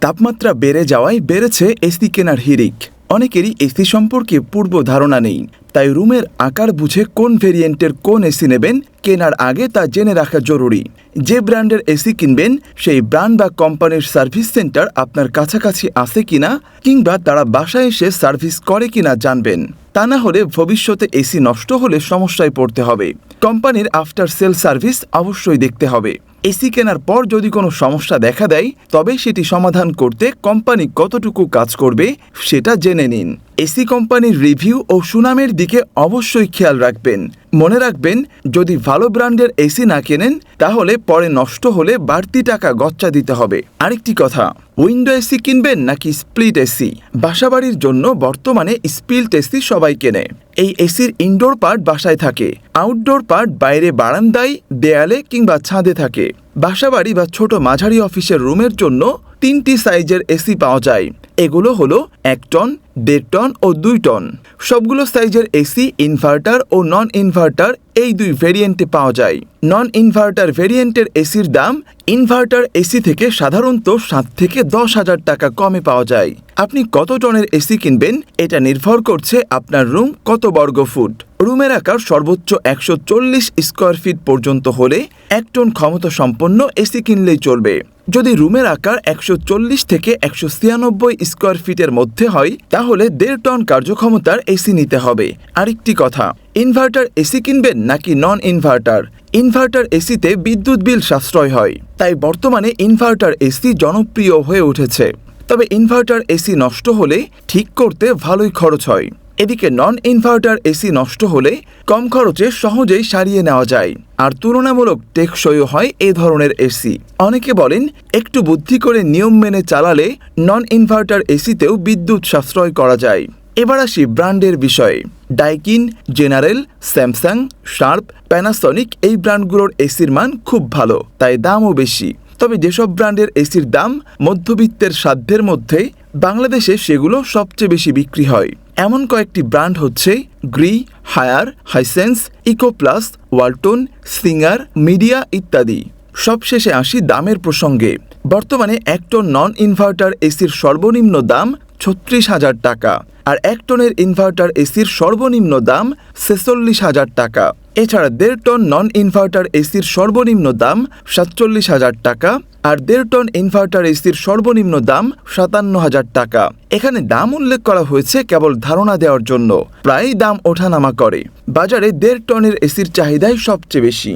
তাপমাত্রা বেড়ে যাওয়ায় বেড়েছে এসি কেনার হিরিক অনেকেরই এসি সম্পর্কে পূর্ব ধারণা নেই। তাই রুমের আকার বুঝে কোন ভেরিয়েন্টের কোন এসি নেবেন, কেনার আগে তা জেনে রাখা জরুরি। যে ব্র্যান্ডের এসি কিনবেন, সেই ব্র্যান্ড বা কোম্পানির সার্ভিস সেন্টার আপনার কাছাকাছি আছে কিনা, কিংবা তারা বাসায় এসে সার্ভিস করে কিনা জানবেন। তা না হলে ভবিষ্যতে এসি নষ্ট হলে সমস্যায় পড়তে হবে। কোম্পানির আফটার সেল সার্ভিস অবশ্যই দেখতে হবে। এসি কেনার পর যদি কোনো সমস্যা দেখা দেয়, তবে সেটি সমাধান করতে কোম্পানি কতটুকু কাজ করবে, সেটা জেনে নিন। এসি কোম্পানির রিভিউ ও সুনামের দিকে অবশ্যই খেয়াল রাখবেন। মনে রাখবেন, যদি ভালো ব্র্যান্ডের এসি না কেনেন, তাহলে পরে নষ্ট হলে বাড়তি টাকা গচ্চা দিতে হবে। আরেকটি কথা, উইন্ডো এসি কিনবেন নাকি স্প্লিট এসি? বাসাবাড়ির জন্য বর্তমানে স্প্লিট এসি সবাই কেনে। এই এসির ইনডোর পার্ট বাসায় থাকে, আউটডোর পার্ট বাইরে বারান্দায়, দেয়ালে কিংবা ছাদে থাকে। বাসাবাড়ি বা ছোট মাঝারি অফিসের রুমের জন্য তিনটি সাইজের এসি পাওয়া যায়। এগুলো হলো এক টন, দেড় টন ও দুই টন। সবগুলো সাইজের এসি, ইনভার্টার ও নন ইনভার্টার এই দুই ভেরিয়েন্টে পাওয়া যায়। নন ইনভার্টার ভেরিয়েন্টের এসির দাম ইনভার্টার এসি থেকে সাধারণত সাত থেকে দশ হাজার টাকা কমে পাওয়া যায়। আপনি কত টনের এসি কিনবেন? এটা নির্ভর করছে আপনার রুম কত বর্গ ফুট। রুমের আকার সর্বোচ্চ একশো চল্লিশ স্কোয়ার ফিট পর্যন্ত হলে এক টন ক্ষমতা সম্পন্ন এসি কিনলেই চলবে। যদি রুমের আকার একশো চল্লিশ থেকে একশো ছিয়ানব্বই স্কোয়ার ফিটের মধ্যে হয়, তাহলে দেড় টন কার্যক্ষমতার এসি নিতে হবে। আরেকটি কথা ইনভার্টার এসি কিনবেন নাকি নন ইনভার্টার ইনভার্টার এসিতে বিদ্যুৎ বিল সাশ্রয় হয়, তাই বর্তমানে ইনভার্টার এসি জনপ্রিয় হয়ে উঠেছে। তবে ইনভার্টার এসি নষ্ট হলে ঠিক করতে ভালোই খরচ হয়। এদিকে নন ইনভার্টার এসি নষ্ট হলে কম খরচে সহজেই সারিয়ে নেওয়া যায়। আর তুলনামূলক টেকসইও হয় এ ধরনের এসি। অনেকে বলেন, একটু বুদ্ধি করে নিয়ম মেনে চালালে নন ইনভার্টার এসিতেও বিদ্যুৎ সাশ্রয় করা যায়। এবার আসি ব্র্যান্ডের বিষয়ে। Daikin General Samsung Sharp Panasonic এই ব্র্যান্ডগুলোর এসির মান খুব ভালো, তাই দামও বেশি। তবে যেসব ব্র্যান্ডের এসির দাম মধ্যবিত্তের সাধ্যের মধ্যে বাংলাদেশে সেগুলো সবচেয়ে বেশি বিক্রি হয়। এমন কয়েকটি ব্র্যান্ড হচ্ছে Gree, Haier, Hisense, Ecoplus, Walton, Singer, Midea ইত্যাদি। সবশেষে আসি দামের প্রসঙ্গে। বর্তমানে এক টন নন ইনভার্টার এসির সর্বনিম্ন দাম ছত্রিশ হাজার টাকা। আর এক টনের ইনভার্টার এসির সর্বনিম্ন দাম ছেচল্লিশ হাজার টাকা। এছাড়া দেড় টন নন ইনভার্টার এসির সর্বনিম্ন দাম সাতচল্লিশ হাজার টাকা। আর দেড় টন ইনভার্টার এসির সর্বনিম্ন দাম সাতান্ন হাজার টাকা। এখানে দাম উল্লেখ করা হয়েছে কেবল ধারণা দেওয়ার জন্য। প্রায়ই দাম ওঠানামা করে। বাজারে দেড় টনের এসির চাহিদাই সবচেয়ে বেশি।